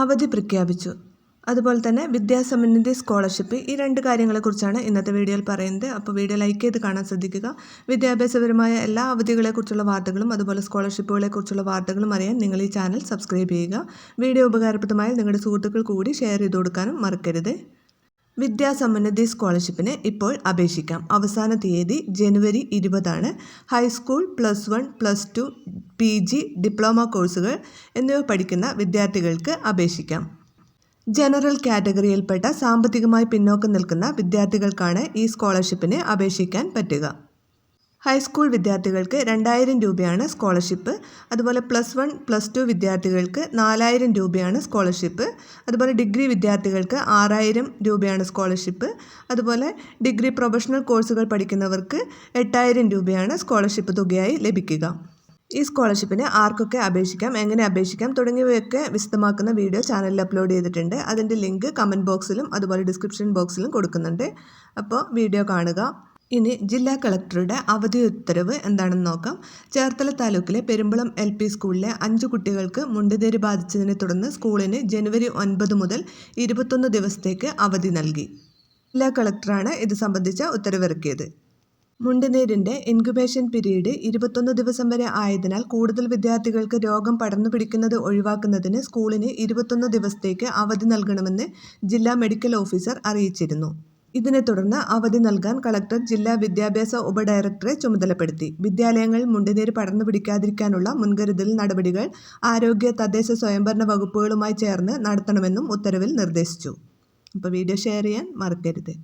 അവധി പ്രഖ്യാപിച്ചു. അതുപോലെ തന്നെ വിദ്യാസമൃദ്ധി സ്കോളർഷിപ്പ് ഈ രണ്ട് കാര്യങ്ങളെക്കുറിച്ചാണ് ഇന്നത്തെ വീഡിയോയിൽ പറയുന്നത്. അപ്പോൾ വീഡിയോ ലൈക്ക് ചെയ്ത് കാണാൻ ശ്രദ്ധിക്കുക. വിദ്യാഭ്യാസപരമായ എല്ലാ അവധികളെക്കുറിച്ചുള്ള വാർത്തകളും അതുപോലെ സ്കോളർഷിപ്പുകളെക്കുറിച്ചുള്ള വാർത്തകളും അറിയാൻ നിങ്ങൾ ഈ ചാനൽ സബ്സ്ക്രൈബ് ചെയ്യുക. വീഡിയോ ഉപകാരപ്രദമായ നിങ്ങളുടെ സുഹൃത്തുക്കൾ കൂടി ഷെയർ ചെയ്ത് കൊടുക്കാനും മറക്കരുത്. വിദ്യാസമൃദ്ധി സ്കോളർഷിപ്പിന് ഇപ്പോൾ അപേക്ഷിക്കാം. അവസാന തീയതി ജനുവരി ഇരുപതാണ്. High school plus one plus two P G diploma കോഴ്സുകൾ എന്നിവ പഠിക്കുന്ന വിദ്യാർത്ഥികൾക്ക് അപേക്ഷിക്കാം. ജനറൽ കാറ്റഗറിയിൽപ്പെട്ട സാമ്പത്തികമായി പിന്നോക്കം നിൽക്കുന്ന വിദ്യാർത്ഥികൾക്കാണ് ഈ സ്കോളർഷിപ്പിന് അപേക്ഷിക്കാൻ പറ്റുക. ഹൈസ്കൂൾ വിദ്യാർത്ഥികൾക്ക് രണ്ടായിരം രൂപയാണ് സ്കോളർഷിപ്പ്. അതുപോലെ പ്ലസ് വൺ പ്ലസ് ടു വിദ്യാർത്ഥികൾക്ക് നാലായിരം രൂപയാണ് സ്കോളർഷിപ്പ്. അതുപോലെ ഡിഗ്രി വിദ്യാർത്ഥികൾക്ക് ആറായിരം രൂപയാണ് സ്കോളർഷിപ്പ്. അതുപോലെ ഡിഗ്രി പ്രൊഫഷണൽ കോഴ്സുകൾ പഠിക്കുന്നവർക്ക് എട്ടായിരം രൂപയാണ് സ്കോളർഷിപ്പ് തുകയായി ലഭിക്കുക. ഈ സ്കോളർഷിപ്പിന് ആർക്കൊക്കെ അപേക്ഷിക്കാം എങ്ങനെ അപേക്ഷിക്കാം തുടങ്ങിയവയൊക്കെ വിശദമാക്കുന്ന വീഡിയോ ചാനലിൽ അപ്ലോഡ് ചെയ്തിട്ടുണ്ട്. അതിന്റെ ലിങ്ക് കമന്റ് ബോക്സിലും അതുപോലെ ഡിസ്ക്രിപ്ഷൻ ബോക്സിലും കൊടുക്കുന്നുണ്ട്. അപ്പോൾ വീഡിയോ കാണുക. ഇനി ജില്ലാ കളക്ടറുടെ അവധി ഉത്തരവ് എന്താണെന്ന് നോക്കാം. ചേർത്തല താലൂക്കിലെ പെരുമ്പളം എൽ പി സ്കൂളിലെ അഞ്ച് കുട്ടികൾക്ക് മുണ്ടുതേര് ബാധിച്ചതിനെ തുടർന്ന് സ്കൂളിന് ജനുവരി ഒൻപത് മുതൽ ഇരുപത്തൊന്ന് ദിവസത്തേക്ക് അവധി നൽകി. ജില്ലാ കളക്ടറാണ് ഇത് സംബന്ധിച്ച ഉത്തരവിറക്കിയത്. മുണ്ടുനീരിന്റെ ഇൻക്യുബേഷൻ പീരീഡ് ഇരുപത്തൊന്ന് ദിവസം വരെ ആയതിനാൽ കൂടുതൽ വിദ്യാർത്ഥികൾക്ക് രോഗം പടർന്നു പിടിക്കുന്നത് ഒഴിവാക്കുന്നതിന് സ്കൂളിന് ഇരുപത്തൊന്ന് ദിവസത്തേക്ക് അവധി നൽകണമെന്ന് ജില്ലാ മെഡിക്കൽ ഓഫീസർ അറിയിച്ചിരുന്നു. ഇതിനെ തുടർന്ന് അവധി നൽകാൻ കളക്ടർ ജില്ലാ വിദ്യാഭ്യാസ ഉപഡയറക്ടറെ ചുമതലപ്പെടുത്തി. വിദ്യാലയങ്ങൾ മുണ്ടുനീര് പടർന്നു പിടിക്കാതിരിക്കാനുള്ള മുൻകരുതൽ നടപടികൾ ആരോഗ്യ തദ്ദേശ സ്വയംഭരണ വകുപ്പുകളുമായി ചേർന്ന് നടത്തണമെന്നും ഉത്തരവിൽ നിർദ്ദേശിച്ചു. അപ്പോൾ വീഡിയോ ഷെയർ ചെയ്യാൻ മറക്കരുത്.